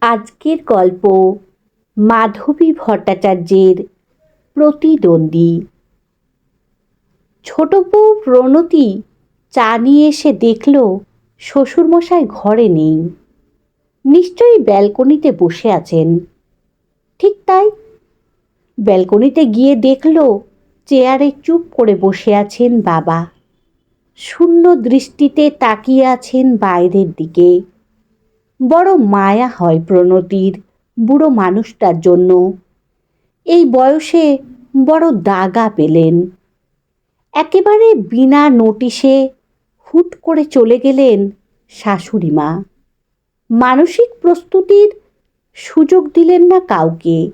আজকের গল্প মাধবী ভট্টাচার্যের প্রতিদ্বন্দ্বী। ছোট বউ প্রণতি চা নিয়ে এসে দেখল শ্বশুরমশাই ঘরে নেই। নিশ্চয়ই ব্যালকনিতে বসে আছেন। ঠিক তাই ব্যালকনিতে গিয়ে দেখল চেয়ারে চুপ করে বসে আছেন বাবা। শূন্য দৃষ্টিতে তাকিয়ে আছেন বাইরের দিকে। বড় মায়া হয় প্রণতির বুড়ো মানুষটার জন্য। এই বয়সে বড় দাগা পেলেন। একেবারে বিনা নোটিশে হুট করে চলে গেলেন শাশুড়ি মা। মানসিক প্রস্তুতির সুযোগ দিলেন না কাউকে।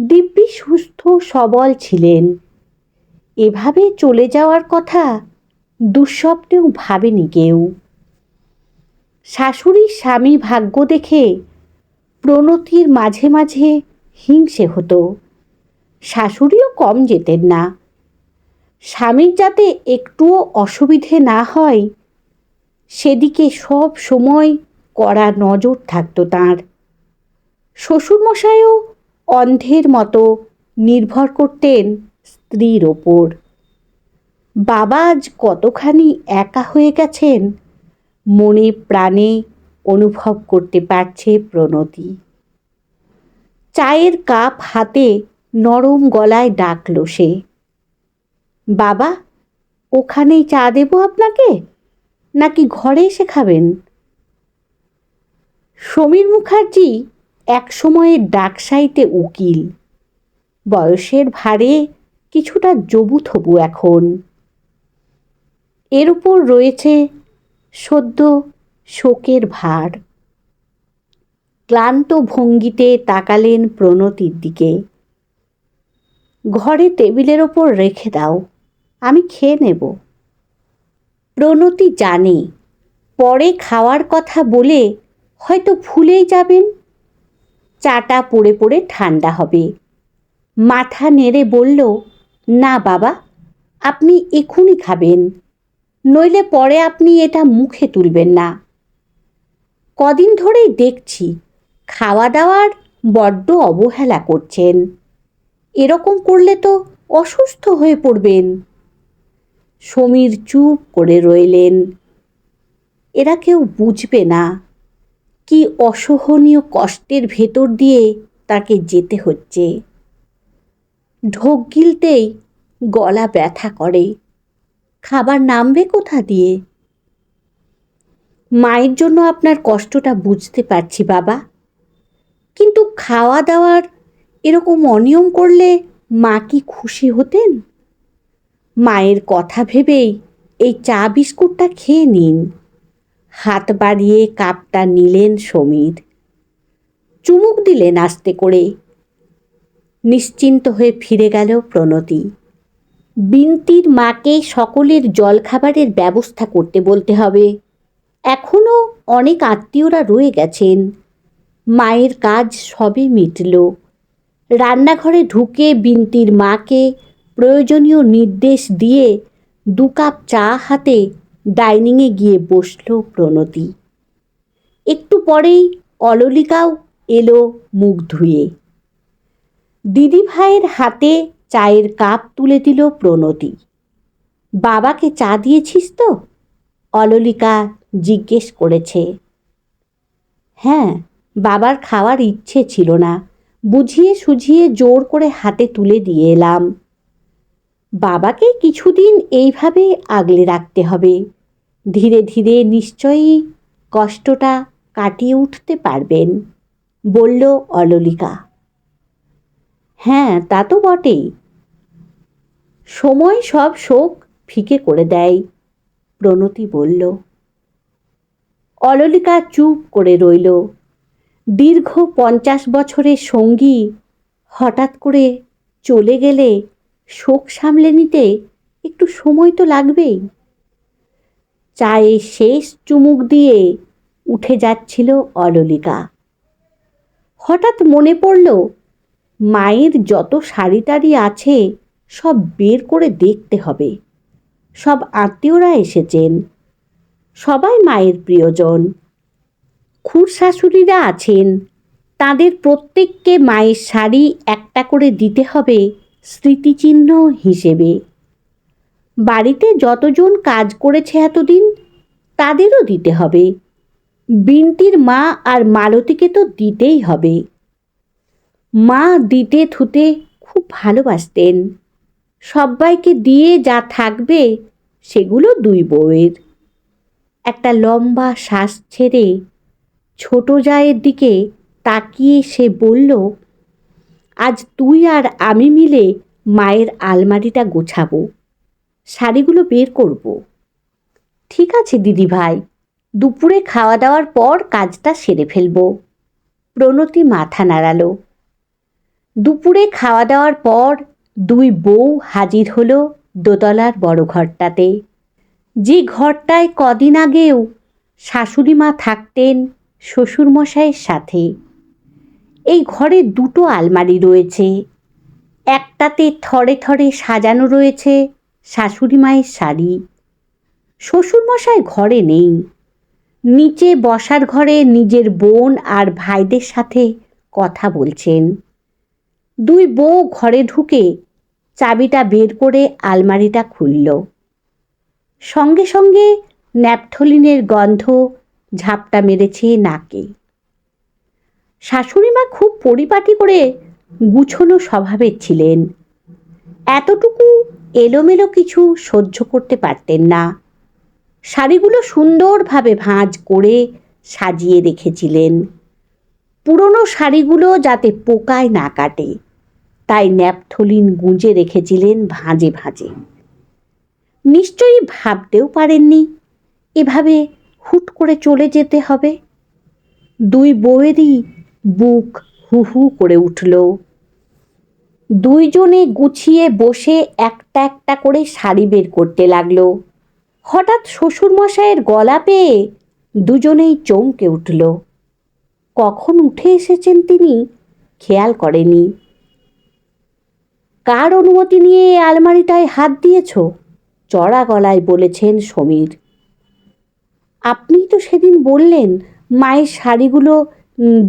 দিব্যি, সুস্থ, সবল ছিলেন। এভাবে চলে যাওয়ার কথা দুঃস্বপ্নেও ভাবেনি কেউ। শাশুড়ির স্বামী ভাগ্য দেখে প্রণতির মাঝে মাঝে হিংসে হতো। শাশুড়িও কম যেতেন না। স্বামীর যাতে একটুও অসুবিধে না হয়, সেদিকে সব সময় কড়া নজর থাকতো তাঁর। শ্বশুরমশাইও অন্ধের মতো নির্ভর করতেন স্ত্রীর ওপর। বাবা আজ কতখানি একা হয়ে গেছেন মনে প্রাণে অনুভব করতে পারছে প্রণতি। চায়ের কাপ হাতে নরম গলায় ডাকল সে। বাবা, ওখানেই চা দেব আপনাকে? নাকি ঘরে এসে খাবেন? সমীর মুখার্জি এক সময়ের ডাকসাইতে উকিল। বয়সের ভারে কিছুটা জবুথবু এখন। এর উপর রয়েছে সদ্য শোকের ভার। ক্লান্ত ভঙ্গিতে তাকালেন প্রণতির দিকে। ঘরে টেবিলের ওপর রেখে দাও, আমি খেয়ে নেব। প্রণতি জানে, পরে খাওয়ার কথা বলে হয়তো ভুলেই যাবেন। চাটা পড়ে পড়ে ঠান্ডা হবে। মাথা নেড়ে বলল, না বাবা, আপনি এখুনি খাবেন। নইলে পরে আপনি এটা মুখে তুলবেন না। কদিন ধরেই দেখছি খাওয়া দাওয়ার বড্ড অবহেলা করছেন। এরকম করলে তো অসুস্থ হয়ে পড়বেন। সমীর চুপ করে রইলেন। এরা কেউ বুঝবে না কি অসহনীয় কষ্টের ভেতর দিয়ে তাকে যেতে হচ্ছে। ঢোক গিলতেই গলা ব্যথা করে। খাবার নামবে কোথা দিয়ে? মায়ের জন্য আপনার কষ্টটা বুঝতে পারছি, বাবা। কিন্তু খাওয়া দাওয়ার এরকম অনিয়ম করলে মা কি খুশি হতেন? মায়ের কথা ভেবেই এই চা বিস্কুটটা খেয়ে নিন। হাত বাড়িয়ে কাপটা নিলেন সমীর। চুমুক দিলেন আস্তে করে। নিশ্চিন্ত হয়ে ফিরে গেল প্রণতি। বিনতির মাকে সকলের জলখাবারের ব্যবস্থা করতে বলতে হবে। এখনও অনেক আত্মীয়রা রয়ে গেছেন। মায়ের কাজ সবে মিটল। রান্নাঘরে ঢুকে বিনতির মাকে প্রয়োজনীয় নির্দেশ দিয়ে দু কাপ চা হাতে ডাইনিংয়ে গিয়ে বসল প্রণতি। একটু পরেই অললিকাও এলো মুখ ধুয়ে। দিদি ভাইয়ের হাতে চায়ের কাপ তুলে দিল প্রণতি। বাবাকে চা দিয়েছিস তো? অললিকা জিজ্ঞেস করেছে। হ্যাঁ বাবার খাওয়ার ইচ্ছে ছিল না। বুঝিয়ে সুঝিয়ে জোর করে হাতে তুলে দিয়ে এলাম। বাবাকে কিছুদিন এইভাবে আগলে রাখতে হবে। ধীরে ধীরে নিশ্চয়ই কষ্টটা কাটিয়ে উঠতে পারবেন, বলল অললিকা। হ্যাঁ তা তো বটেই। সময় সব শোক ফিকে করে দেয়। প্রণতি বলল, অললিকা চুপ করে রইল। দীর্ঘ পঞ্চাশ বছরের সঙ্গী হঠাৎ করে চলে গেলে শোক সামলে নিতে একটু সময় তো লাগবেই। চায়ে শেষ চুমুক দিয়ে উঠে যাচ্ছিল অললিকা। হঠাৎ মনে পড়ল, মায়ের যত শাড়ি টাড়ি আছে সব বের করে দেখতে হবে। সব আত্মীয়রা এসেছেন। সবাই মায়ের প্রিয়জন। খুড় শাশুড়িরা আছেন। তাদের প্রত্যেককে মায়ের শাড়ি একটা করে দিতে হবে স্মৃতিচিহ্ন হিসেবে। বাড়িতে যতজন কাজ করেছে এতদিন, তাদেরও দিতে হবে। বিনতির মা আর মালতীকে তো দিতেই হবে। মা দিতে থুতে খুব ভালোবাসতেন। সবাইকে দিয়ে যা থাকবে, সেগুলো দুই বউয়ের। একটা লম্বা শ্বাস ছেড়ে ছোট জায়ের দিকে তাকিয়ে সে বলল, আজ তুই আর আমি মিলে মায়ের আলমারিটা গোছাবো, শাড়িগুলো বের করব। ঠিক আছে দিদি ভাই দুপুরে খাওয়া দাওয়ার পর কাজটা সেরে ফেলব। প্রণতি মাথা নাড়ালো। দুপুরে খাওয়া দাওয়ার পর দুই বউ হাজির হলো দোতলার বড় ঘরটাতে। যে ঘরটায় কদিন আগেও শাশুড়ি মা থাকতেন শ্বশুরমশাইয়ের সাথে। এই ঘরে দুটো আলমারি রয়েছে। একটাতে থরে থরে সাজানো রয়েছে শাশুড়ি মায়ের শাড়ি। শ্বশুরমশাই ঘরে নেই। নিচে বসার ঘরে নিজের বোন আর ভাইদের সাথে কথা বলছেন। দুই বউ ঘরে ঢুকে চাবিটা বের করে আলমারিটা খুলল। সঙ্গে সঙ্গে ন্যাপথলিনের গন্ধ ঝাপটা মেরেছে নাকে। শাশুড়িমা খুব পরিপাটি করে গুছনো স্বভাবের ছিলেন। এতটুকু এলোমেলো কিছু সহ্য করতে পারতেন না। শাড়িগুলো সুন্দরভাবে ভাঁজ করে সাজিয়ে রেখেছিলেন। পুরনো শাড়িগুলো যাতে পোকায় না কাটে। তাই ন্যাপথলিন গুঁজে রেখেছিলেন ভাঁজে ভাঁজে। নিশ্চয়ই ভাবতেও পারেননি, এভাবে হুট করে চলে যেতে হবে। দুই বউয়েরই বুক হু হু করে উঠল। দুইজনে গুছিয়ে বসে একটা একটা করে শাড়ি বের করতে লাগল। হঠাৎ শ্বশুরমশাইয়ের গলা পেয়ে দুজনেই চমকে উঠল। কখন উঠে এসেছেন তিনি খেয়াল করেনি। কার অনুমতি নিয়ে এই আলমারিটায় হাত দিয়েছ? চড়া গলায় বলেছেন সমীর। আপনিই তো সেদিন বললেন, মায়ের শাড়িগুলো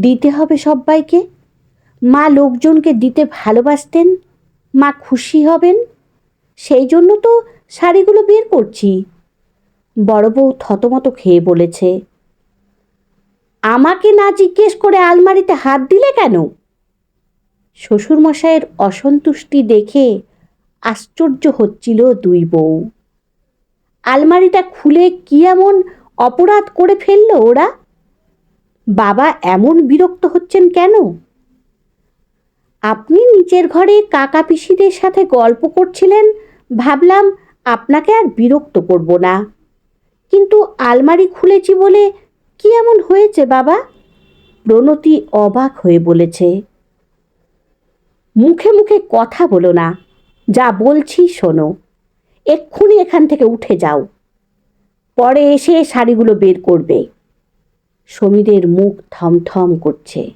দিতে হবে সব্বাইকে। মা লোকজনকে দিতে ভালোবাসতেন, মা খুশি হবেন। সেই জন্য তো শাড়িগুলো বের করছি। বড় বউ থতমত খেয়ে বলেছে, আমাকে না জিজ্ঞেস করে আলমারিতে হাত দিলে কেন? শ্বশুরমশাইয়ের অসন্তুষ্টি দেখে আশ্চর্য হচ্ছিল দুই বউ। আলমারিটা খুলে কি এমন অপরাধ করে ফেলল ওরা? বাবা এমন বিরক্ত হচ্ছেন কেন? আপনি নিচের ঘরে কাকা পিসিদের সাথে গল্প করছিলেন, ভাবলাম আপনাকে আর বিরক্ত করব না। কিন্তু আলমারি খুলেছি বলে কি এমন হয়েছে বাবা? প্রণতি অবাক হয়ে বলেছে মুখে মুখে কথা বলো না। যা বলছি শোনো। এক্ষুনি এখান থেকে উঠে যাও। পরে এসে শাড়িগুলো বের করবে। সমীরের মুখ থমথম করছে।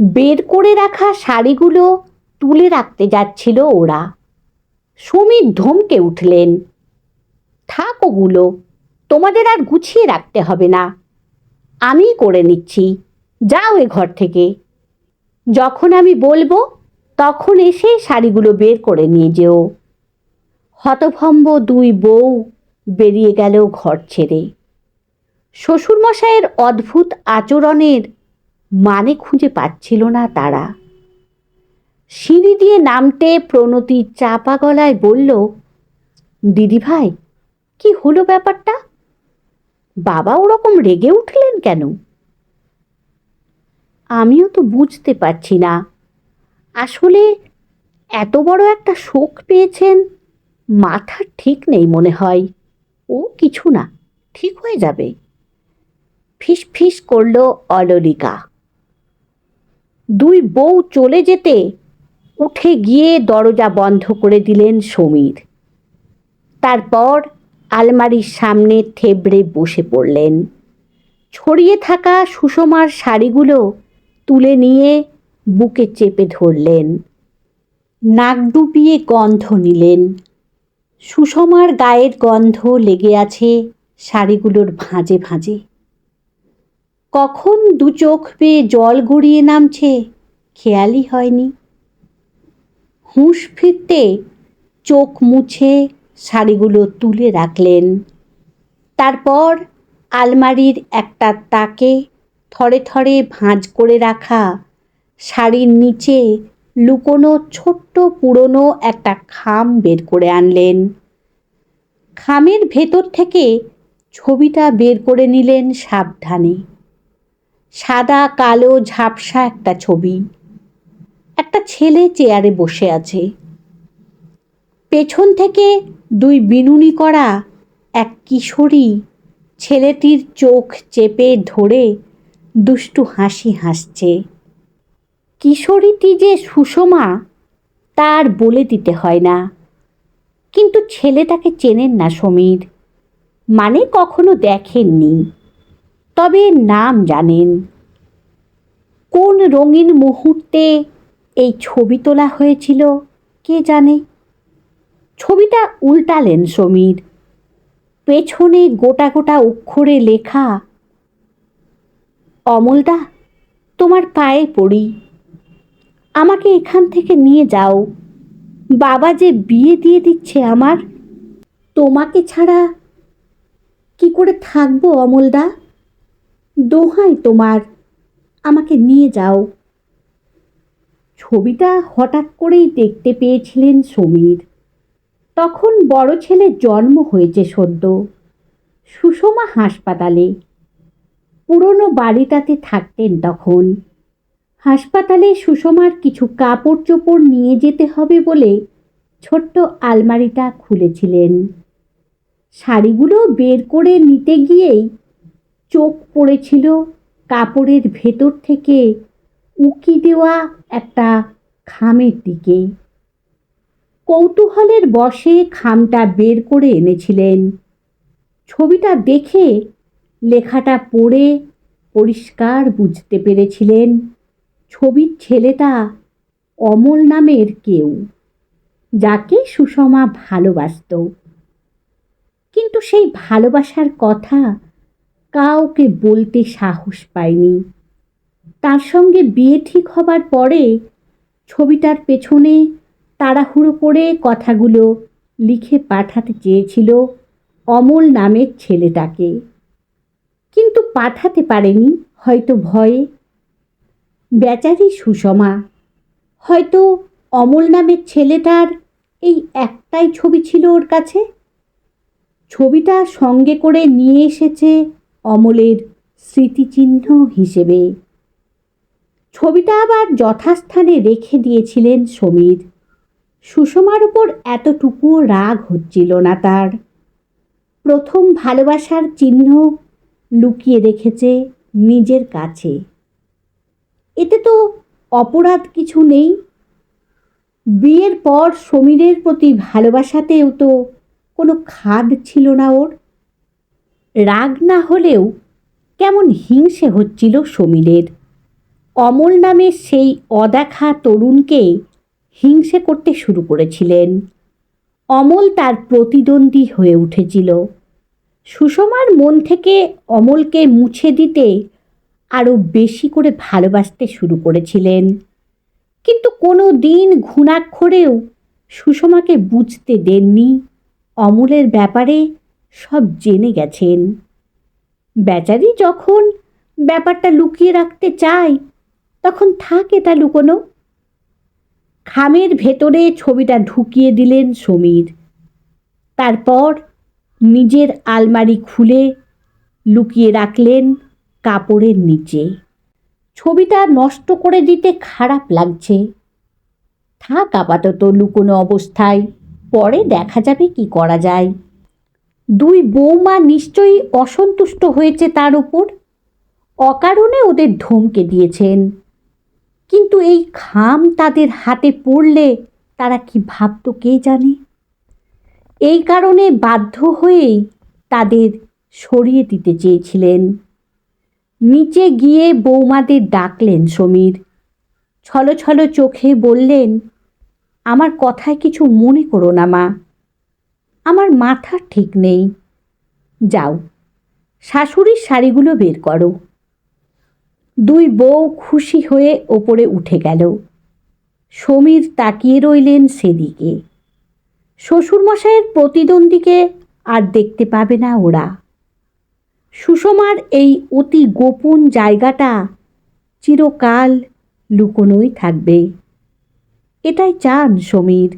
বের করে রাখা শাড়িগুলো তুলে রাখতে যাচ্ছিল ওরা। সমীর ধমকে উঠলেন, থাক ওগুলো, তোমাদের আর গুছিয়ে রাখতে হবে না। আমি করে নিচ্ছি। যাও এ ঘর থেকে। যখন আমি বলব, তখন এসে শাড়িগুলো বের করে নিয়ে যেও। হতভম্ব দুই বউ বেরিয়ে গেল ঘর ছেড়ে। শ্বশুরমশাইয়ের অদ্ভুত আচরণের মানে খুঁজে পাচ্ছিল না তারা। সিঁড়ি দিয়ে নামতে প্রণতি চাপা গলায় বলল দিদি ভাই কি হলো ব্যাপারটা? বাবা ওরকম রেগে উঠলেন কেন? আমিও তো বুঝতে পারছি না। আসলে এত বড় একটা শোক পেয়েছেন, মাথার ঠিক নেই মনে হয়। ও কিছু না, ঠিক হয়ে যাবে। ফিস ফিস করল অললিকা। দুই বউ চলে যেতে উঠে গিয়ে দরজা বন্ধ করে দিলেন সমীর। তারপর আলমারির সামনে থেবড়ে বসে পড়লেন। ছড়িয়ে থাকা সুষমার শাড়িগুলো তুলে নিয়ে বুকে চেপে ধরলেন। নাক ডুবিয়ে গন্ধ নিলেন। সুষমার গায়ের গন্ধ লেগে আছে শাড়িগুলোর ভাঁজে ভাঁজে। কখন দু চোখ বেয়ে জল গড়িয়ে নামছে খেয়ালই হয়নি। হুঁশ ফিরতে চোখ মুছে শাড়িগুলো তুলে রাখলেন। তারপর আলমারির একটা তাকে থরে থরে ভাঁজ করে রাখা। শাড়ির নিচে লুকোনো ছোট্ট পুরনো একটা খাম বের করে আনলেন। খামের ভেতর থেকে ছবিটা বের করে নিলেন সাবধানে। সাদা, কালো, ঝাপসা একটা ছবি। একটা ছেলে চেয়ারে বসে আছে। পেছন থেকে দুই বিনুনি করা এক কিশোরী ছেলেটির চোখ চেপে ধরে দুষ্টু হাসি হাসছে। কিশোরীটি যে সুষমা, তার বলে দিতে হয় না। কিন্তু ছেলে তাকে চেনেন না সমীর। মানে কখনো দেখেননি। তবে নাম জানেন। কোন রঙিন মুহূর্তে এই ছবি তোলা হয়েছিল, কে জানে? ছবিটা উল্টালেন সমীর। পেছনে গোটা গোটা অক্ষরে লেখা অমলদা, তোমার পায়ে পড়ি। আমাকে এখান থেকে নিয়ে যাও। বাবা যে বিয়ে দিয়ে দিচ্ছে আমার, তোমাকে ছাড়া কি করে থাকব অমলদা? দোহাই তোমার, আমাকে নিয়ে যাও। ছবিটা হঠাৎ করেই দেখতে পেয়েছিলেন সমীর। তখন বড় ছেলের জন্ম হয়েছে সদ্য, সুষমা হাসপাতালে। পুরনো বাড়িটাতে থাকতেন তখন। হাসপাতালে সুষমার কিছু কাপড় চোপড় নিয়ে যেতে হবে বলে ছোট্ট আলমারিটা খুলেছিলেন। শাড়িগুলো বের করে নিতে গিয়েই চোখ পড়েছিল কাপড়ের ভেতর থেকে উকি দেওয়া একটা খামের দিকে। কৌতূহলের বশে খামটা বের করে এনেছিলেন। ছবিটা দেখে লেখাটা পড়ে পরিষ্কার বুঝতে পেরেছিলেন ছবির ছেলেটা অমল নামের কেউ, যাকে সুষমা ভালোবাসত। কিন্তু সেই ভালোবাসার কথা কাউকে বলতে সাহস পায়নি। তার সঙ্গে বিয়ে ঠিক হবার পরে ছবিটার পেছনে তাড়াহুড়ো করে কথাগুলো লিখে পাঠাতে চেয়েছিল অমল নামের ছেলেটাকে। পাঠাতে পারেনি। হয়তো ভয়ে। বেচারি সুষমা, হয়তো অমল নামের ছেলেটার এই একটাই ছবি ছিল ওর কাছে? ছবিটা সঙ্গে করে নিয়ে এসেছে অমলের স্মৃতিচিহ্ন হিসেবে। ছবিটা আবার যথাস্থানে রেখে দিয়েছিলেন সমীর। সুষমার ওপর এতটুকুও রাগ হচ্ছিল না তার। প্রথম ভালোবাসার চিহ্ন লুকিয়ে রেখেছে নিজের কাছে। এতে তো অপরাধ কিছু নেই। বিয়ের পর সমীরের প্রতি ভালোবাসাতেও তো কোনো খাদ ছিল না ওর। রাগ না হলেও কেমন হিংসে হচ্ছিল সমীরের। অমল নামের সেই অদেখা তরুণকে হিংসে করতে শুরু করেছিলেন। অমল তার প্রতিদ্বন্দ্বী হয়ে উঠেছিল। সুষমার মন থেকে অমলকে মুছে দিতে আরও বেশি করে ভালোবাসতে শুরু করেছিলেন। কিন্তু কোনো দিন ঘুণাক্ষরেও সুষমাকে বুঝতে দেননি। অমলের ব্যাপারে সব জেনে গেছেন। বেচারি যখন ব্যাপারটা লুকিয়ে রাখতে চায়, তখন থাকে তা লুকোনো। খামের ভেতরে ছবিটা ঢুকিয়ে দিলেন সমীর। তারপর নিজের আলমারি খুলে লুকিয়ে রাখলেন কাপড়ের নিচে। ছবিটা নষ্ট করে দিতে খারাপ লাগছে। থাক আপাতত, লুকোনো অবস্থায়। পরে দেখা যাবে কি করা যায়। দুই বৌমা নিশ্চয়ই অসন্তুষ্ট হয়েছে তার উপর। অকারণে ওদের ধমকে দিয়েছেন। কিন্তু এই খাম তাদের হাতে পড়লে তারা কি ভাবত কে জানে? এই কারণে বাধ্য হয়েই তাদের সরিয়ে দিতে চেয়েছিলেন। নিচে গিয়ে বৌমাদের ডাকলেন সমীর। ছলো ছলো চোখে বললেন, আমার কথায় কিছু মনে করো না মা। আমার মাথা ঠিক নেই। যাও, শাশুড়ির শাড়িগুলো বের করো। দুই বউ খুশি হয়ে ওপরে উঠে গেল। সমীর তাকিয়ে রইলেন সেদিকে। শ্বশুরমশাইয়ের প্রতিদ্বন্দ্বীকে আর দেখতে পাবে না ওরা। সুষমার এই অতি গোপন জায়গাটা চিরকাল লুকোনোই থাকবে এটাই চান সমীর।